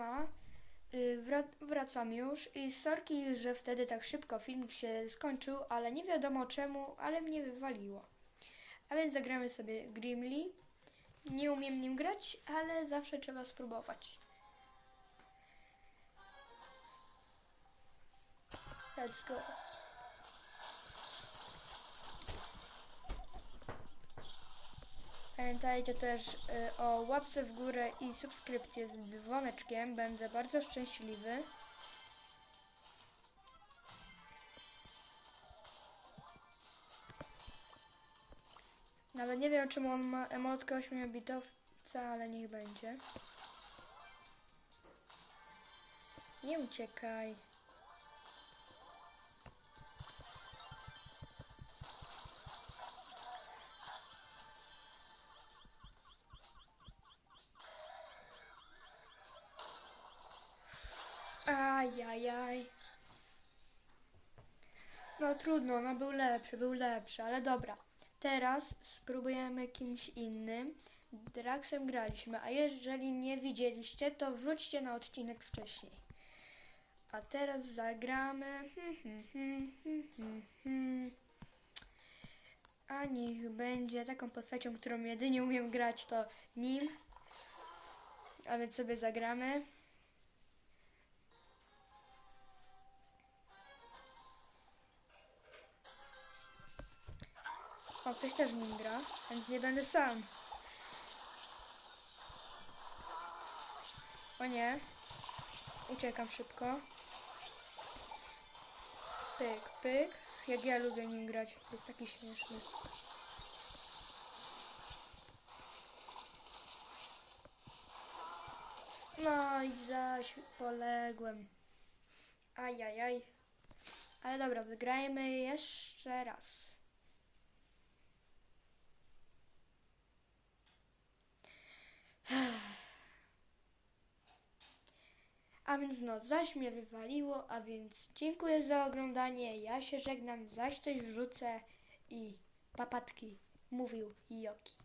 Ma, y, wra- wracam już i sorki, że wtedy tak szybko filmik się skończył, ale nie wiadomo czemu, ale mnie wywaliło. A więc zagramy sobie Grimly. Nie umiem nim grać, ale zawsze trzeba spróbować. Let's go. Pamiętajcie też y, o łapce w górę i subskrypcji z dzwoneczkiem. Będę bardzo szczęśliwy. Nawet nie wiem, czemu on ma emotkę 8-bitowca, ale niech będzie. Nie uciekaj. Ajajaj. No trudno, no był lepszy, był lepszy, ale dobra. Teraz spróbujemy kimś innym. Draxem graliśmy, a jeżeli nie widzieliście, to wróćcie na odcinek wcześniej. A teraz zagramy. Hmm, hmm, hmm. A niech będzie taką postacią, którą jedynie umiem grać, to nim. A więc sobie zagramy. O, ktoś też nim gra, więc nie będę sam. O nie. Uciekam szybko. Pyk, pyk. Jak ja lubię nim grać. Jest taki śmieszny. No i zaś poległem. Ajajaj. Ale dobra, wygrajmy jeszcze raz. A więc no, zaś mnie wywaliło, a więc dziękuję za oglądanie. Ja się żegnam, zaś coś wrzucę i papatki mówił Joki.